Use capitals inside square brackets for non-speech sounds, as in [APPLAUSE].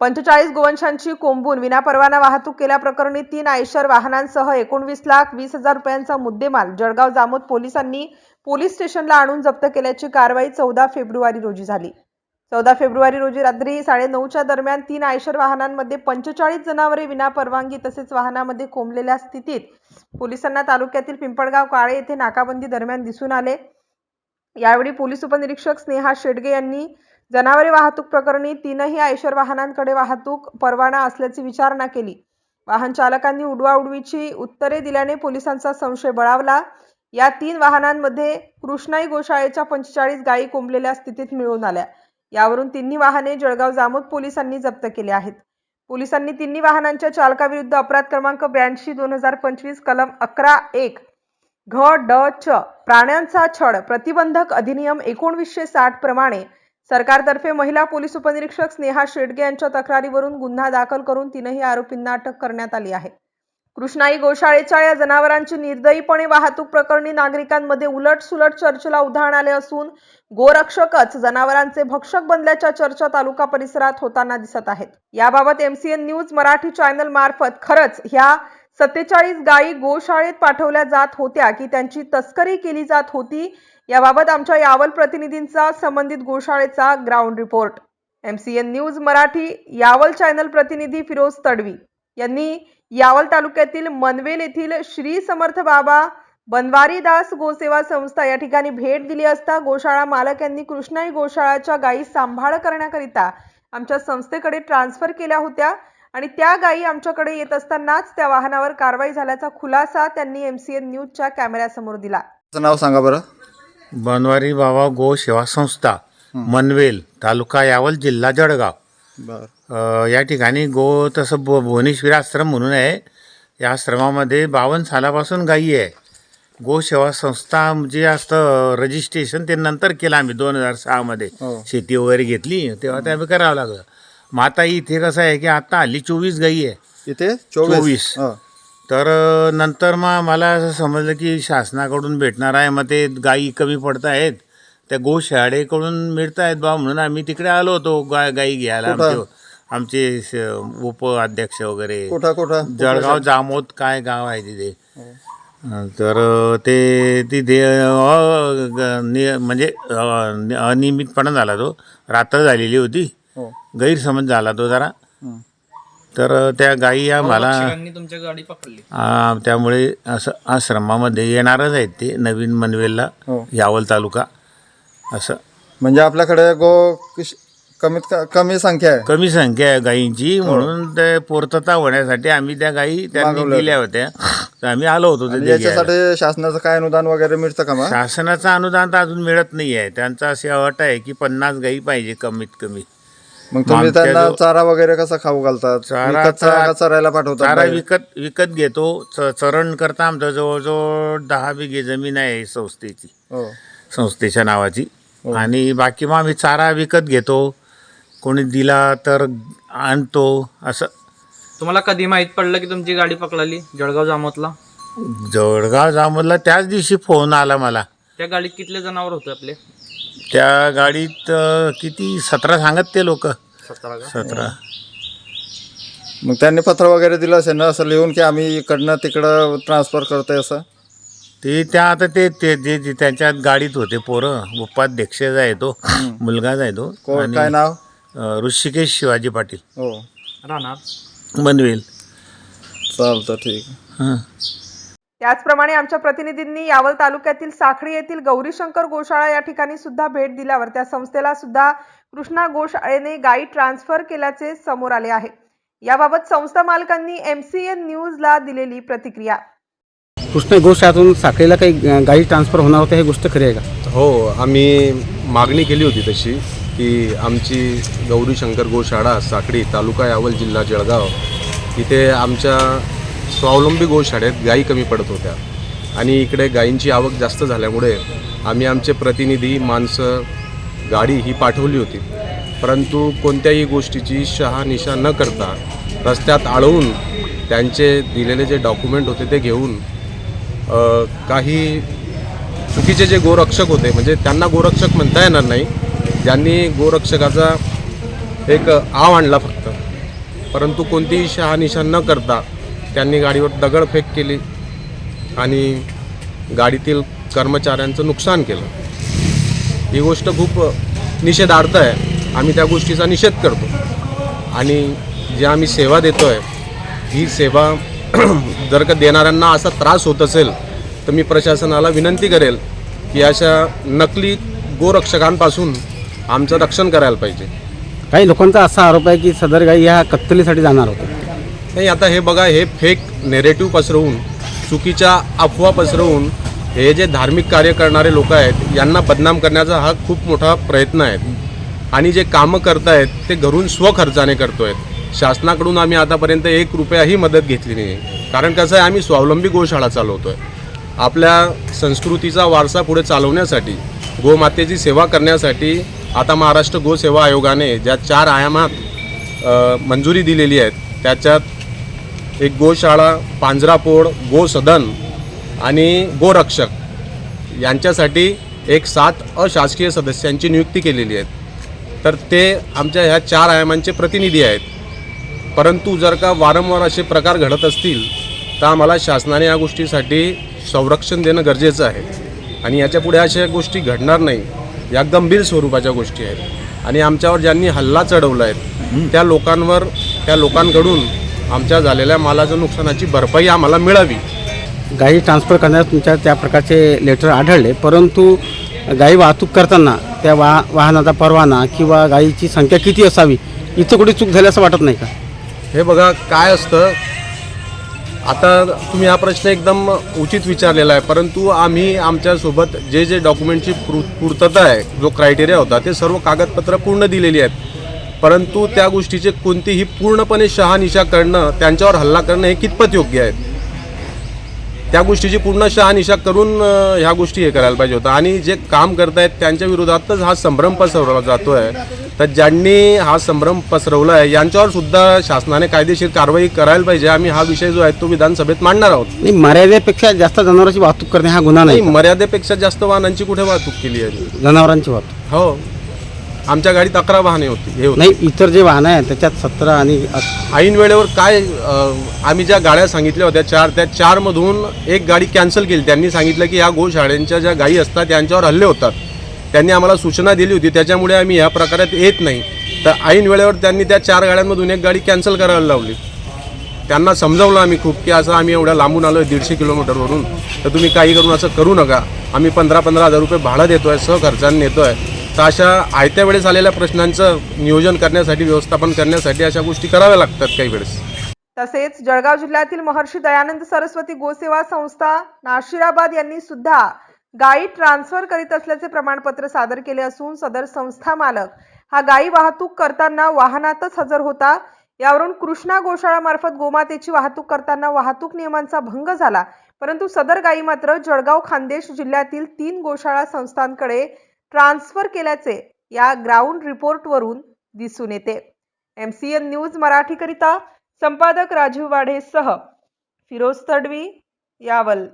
पंचेचाळीस गोवंशांची कोंबून विनापरवाना वाहतूक केल्याप्रकरणी तीन आयशर वाहनांसह एकोणवीस लाख वीस हजार रुपयांचा मुद्देमाल जळगाव जामोद पोलिसांनी पोलीस स्टेशनला आणून जप्त केल्याची कारवाई चौदा फेब्रुवारी रोजी झाली. चौदा फेब्रुवारी रोजी रात्री साडेनऊच्या दरम्यान तीन आयशर वाहनांमध्ये पंचेचाळीस जनावरे विनापरवानगी तसेच वाहनामध्ये कोंबलेल्या स्थितीत पोलिसांना तालुक्यातील पिंपळगाव काळे येथे नाकाबंदी दरम्यान दिसून आले. यावेळी पोलीस उपनिरीक्षक स्नेहा शेडगे यांनी जनावरे वाहतूक प्रकरणी तीनही आयशर वाहनांकडे वाहतूक परवाना असल्याची विचारणा केली. वाहन चालकांनी उडवाउडवीची उत्तरे दिल्याने पोलिसांचा संशय बळावला. या तीन वाहनांमध्ये कृष्णाई गोशाळेच्या पंचेचाळीस गायी कोंबलेल्या स्थितीत मिळून आल्या. यावरून तिन्ही वाहने जळगाव जामोद पोलिसांनी जप्त केले आहेत. पोलिसांनी तिन्ही वाहनांच्या चालकाविरुद्ध अपराध क्रमांक ब्याऐंशी दोन हजार पंचवीस कलम अकरा एक घ ड च प्राण्यांचा छळ प्रतिबंधक अधिनियम एकोणवीसशे साठ प्रमाणे सरकारतर्फे महिला पोलीस उपनिरीक्षक स्नेहा शेडगे यांच्या तक्रारीवरून गुन्हा दाखल करून तीनही आरोपींना अटक करण्यात आली आहे. कृष्णाई गोशाळेच्या या जनावरांची निर्दयीपणे वाहतूक प्रकरणी नागरिकांमध्ये उलटसुलट चर्चेला उधाण आले असून गोरक्षकच जनावरांचे भक्षक बनल्याच्या चर्चा तालुका परिसरात होताना दिसत आहेत. याबाबत एमसीएन न्यूज मराठी चॅनल मार्फत खरंच ह्या सत्तेचाळीस गायी गोशाळेत पाठवल्या जात होत्या की त्यांची तस्करी केली जात होती. याबाबत आमच्या यावल प्रतिनिधींचा संबंधित गोशाळेचा ground report MCN news Marathi Yawal channel प्रतिनिधी फिरोज तडवी यांनी यावल तालुक्यातील मनवेल येथील श्री समर्थ बाबा बनवारीदास गोसेवा संस्था या ठिकाणी भेट दिली असता गोशाळा मालक यांनी कृष्णाई गोशाळाच्या गायी सांभाळ करण्याकरिता आमच्या संस्थेकडे ट्रान्सफर केल्या होत्या. आणि त्या गायी आमच्याकडे येत असतानाच त्या वाहनावर कारवाई झाल्याचा खुलासा त्यांनी एमसीएन न्यूजच्या कॅमेऱ्यासमोर दिला. नाव सांगा बरं. बनवारी बाबा गो सेवा संस्था मनवेल तालुका यावल जिल्हा जळगाव. बर. अ, या ठिकाणी गो तसं ब भुवनेश्वरी आश्रम म्हणून आहे. या आश्रमामध्ये बावन्न सालापासून गायी आहे. गो सेवा संस्था जे असतं रजिस्ट्रेशन ते नंतर केलं आम्ही दोन हजार सहामध्ये हो. शेती वगैरे घेतली तेव्हा ते आम्ही करावं लागलं. मग आता इथे कसं आहे की आता हल्ली चोवीस गायी आहे. इथे चोवीस. हो. तर नंतर मग मला असं समजलं की शासनाकडून भेटणार आहे. मग ते गायी कमी पडत आहेत. त्या गोशाळेकडून मिळत आहेत बा. म्हणून आम्ही तिकडे आलो होतो गाय गायी घ्यायला. कुठं? आमचे उप अध्यक्ष वगैरे. कुठं कुठं? जळगाव जामोद काय गाव आहे तिथे. हो. अ, तर अ, ते तिथे अ, ग- नि- म्हणजे अ, नि- अनियमितपणा झाला तो. रात्र झालेली होती. गैरसमज झाला तो जरा. हं. तर त्या गायी या मला रक्षकांनी तुमच्या गाडी पकडली. आ, त्यामुळे असं आश्रमामध्ये येणारच आहेत ते नवीन मनवेलला हो. यावल तालुका. असं. म्हणजे आपल्याकडे गो किश- कमीत क- कमी संख्या आहे. कमी संख्या आहे गायींची म्हणून ते पूर्तता होण्यासाठी आम्ही त्या गायी त्यांनी दिल्या होत्या. तर आम्ही आलो होतो आणि तिथे घ्यायला. याच्यासाठी शासनाचं काय अनुदान वगैरे मिळतं का मग? शासनाचं अनुदान तर अजून मिळत नाही आहे त्यांचा अशी अट आहे की पन्नास गायी पाहिजे कमीत कमी. मग तुम्ही आमच्या त्यांना जो- चारा वगैरे कसा खाऊ घालतात? चारा विकत चारा आता- का चरायला पाठवतात चारा बाहेर? विकत विकत घेतो. च- चरण करता आमचं जवळजवळ दहा बिघे जमीन आहे संस्थेची. हो. संस्थेच्या नावाची. आणि बाकी मग आम्ही चारा विकत घेतो. कोणी दिला तर आणतो असं. तुम्हाला कधी माहीत पडलं की तुमची गाडी पकडली जळगाव जामोतला जळगाव जामोदला त्याच दिवशी फोन आला मला. त्या गाडीत कितले जनावर होते आपले? त्या गाडीत अं, किती? सतरा सांगत ते लोक. सतरा मग त्यांनी पत्र वगैरे दिलं असेल ना असं लिहून की आम्ही इकडनं तिकडं ट्रान्सफर करतोय असं? ते त्या आता ते ते जे जे त्यांच्या गाडीत होते पोरं उपाध्यक्ष आहे तो मुलगा आहे तो काय नाव? अं, ऋषिकेश शिवाजी पाटील. हो. राहणार. बनवेल. चालतं ठीक. आहे. हां. त्याचप्रमाणे आमच्या प्रतिनिधींनी यावल तालुक्यातील साखळी येथील गौरीशंकर गोशाळा या ठिकाणी सुद्धा भेट दिल्यावर त्या संस्थेला सुद्धा कृष्णा गोशाळेने गायी ट्रान्सफर केल्याचे समोर आले आहे. याबाबत संस्था मालकांनी एमसीएन न्यूजला दिलेली प्रतिक्रिया. कृष्ण गोशाळातून साखळीला काही गाडी ट्रान्सफर होणार होते हे गोष्ट खरी आहे का? हो आम्ही मागणी केली होती तशी की आमची गौरी शंकर गोशाळा साखळी तालुका यावल जिल्हा जळगाव इथे आमच्या स्वावलंबी गोशाळेत गायी कमी पडत होत्या. आणि इकडे गायींची आवक जास्त झाल्यामुळे आम्ही आमचे प्रतिनिधी माणसं गाडी ही पाठवली होती. परंतु कोणत्याही गोष्टीची शहानिशा न करता रस्त्यात आळवून त्यांचे दिलेले जे डॉक्युमेंट होते ते घेऊन काही चुकीचे जे गोरक्षक होते म्हणजे त्यांना गोरक्षक म्हणता येणार नाही. ज्यांनी गोरक्षकाचा एक आव आणला फक्त. परंतु कोणतीही शहानिशा न करता त्यांनी गाडीवर दगडफेक केली आणि गाडीतील कर्मचाऱ्यांचं नुकसान केलं. ही गोष्ट खूप निषेधार्थ आहे. आम्ही त्या गोष्टीचा निषेध करतो. आणि जे आम्ही सेवा देतो आहे ही सेवा [CLEARS THROAT] जर का देणाऱ्यांना असा त्रास होत असेल तर मी प्रशासनाला विनंती करेल की अशा नकली गोरक्षकांपासून आमचं रक्षण करायला पाहिजे. काही लोकांचा असा आरोप आहे की सदर गाई ह्या कत्तलीसाठी जाणार होत्या नाही आता हे बघा हे फेक नेरेटिव्ह पसरवून चुकीच्या अफवा पसरवून हे जे धार्मिक कार्य करणारे लोक आहेत यांना बदनाम करण्याचा हा खूप मोठा प्रयत्न आहे. आणि जे कामं करतायत ते घरून स्वखर्चाने करतो आहेत शासनाकडून आम्ही आतापर्यंत एक रुपयाही मदत घेतली नाही. कारण कसं आहे आम्ही स्वावलंबी गोशाळा चालवतो आहे आपल्या संस्कृतीचा वारसा पुढे चालवण्यासाठी गोमातेची सेवा करण्यासाठी आता महाराष्ट्र गोसेवा आयोगाने ज्या चार आयामात मंजुरी दिलेली आहेत त्याच्यात एक गोशाळा पांजरापोड गोसदन आणि गोरक्षक यांच्यासाठी एक सात अशासकीय सदस्यांची नियुक्ती केलेली आहे तर ते आमच्या ह्या चार आयामांचे प्रतिनिधी आहेत. परंतु जर का वारंवार असे प्रकार घडत असतील तर आम्हाला शासनाने या गोष्टीसाठी संरक्षण देणं गरजेचं आहे. आणि याच्यापुढे अशा गोष्टी घडणार नाही. या गंभीर स्वरूपाच्या गोष्टी आहेत. आणि आमच्यावर ज्यांनी हल्ला चढवला आहे त्या लोकांवर त्या लोकांकडून आमच्या झालेल्या मालाच्या नुकसानाची भरपाई आम्हाला मिळावी. गाई ट्रान्सफर करण्यास तुमच्या त्या प्रकारचे लेटर आढळले परंतु गाई वाहतूक करताना त्या वा वाहनाचा परवाना किंवा गाईची संख्या किती असावी इथं कुठे चूक झाली असं वाटत नाही का? हे बघा काय असतं? आता तुम्ही हा प्रश्न एकदम उचित विचारलेला आहे परंतु आम्ही आमच्यासोबत जे जे डॉक्युमेंटची पूर पूर्तता आहे जो क्रायटेरिया होता ते सर्व कागदपत्र पूर्ण दिलेली आहेत. परंतु त्या गोष्टीचे कोणतीही पूर्णपणे शहानिशा करणं त्यांच्यावर हल्ला करणं हे कितपत योग्य आहे? त्या गोष्टीची पूर्ण शहानिशा करून ह्या गोष्टी हे करायला पाहिजे होतं. आणि जे काम करतायत त्यांच्या विरोधातच हा संभ्रम पसरवला जातो आहे तर ज्यांनी हा संभ्रम पसरवला आहे यांच्यावर सुद्धा शासनाने कायदेशीर कारवाई करायला पाहिजे. आम्ही हा विषय जो आहे तो विधानसभेत मांडणार आहोत. नाही मर्यादेपेक्षा जास्त जनावरांची वाहतूक करणे हा गुन्हा नाही. नाही मर्यादेपेक्षा जास्त वाहनांची कुठे वाहतूक केली आहे? जनावरांची वाहतूक. हो. आमच्या गाडीत अकरा वाहने होती हे होते. नाही इतर जे वाहनं आहेत त्याच्यात सतरा आणि ऐन वेळेवर काय अ, आम्ही ज्या गाड्या सांगितल्या होत्या चार त्या चारमधून एक गाडी कॅन्सल केली. त्यांनी सांगितलं की ह्या गोशाळेंच्या ज्या गायी असतात यांच्यावर हल्ले होतात. त्यांनी आम्हाला सूचना दिली होती त्याच्यामुळे आम्ही ह्या प्रकारात येत नाही. तर ऐन वेळेवर त्यांनी त्या चार गाड्यांमधून एक गाडी कॅन्सल करायला लावली. त्यांना समजावलं आम्ही खूप की असं आम्ही एवढ्या लांबून आलो आहे दीडशे किलोमीटरवरून. तर तुम्ही काही करून असं करू नका. आम्ही पंधरा पंधरा हजार रुपये भाडं देतो आहे सहखर्चाने नेतो आहे तर अशा आयत्या वेळेस आलेल्या प्रश्नांचं नियोजन करण्यासाठी व्यवस्थापन करण्यासाठी अशा गोष्टी कराव्या लागतात काही वेळेस. तसेच जळगाव जिल्ह्यातील महर्षी दयानंद सरस्वती गोसेवा संस्था नाशिराबाद यांनी सुद्धा गायी ट्रान्सफर करीत असल्याचे प्रमाणपत्र सादर केले असून सदर संस्था मालक हा गायी वाहतूक करताना वाहनातच हजर होता. यावरून कृष्णा गोशाळामार्फत गोमातेची वाहतूक करताना वाहतूक नियमांचा भंग झाला. परंतु सदर गायी मात्र जळगाव खानदेश जिल्ह्यातील तीन गोशाळा संस्थांकडे ट्रान्सफर केल्याचे या ग्राउंड रिपोर्टवरून दिसून येते. एम सी एन न्यूज मराठीकरिता संपादक राजीव वाढेसह फिरोज तडवी यावल.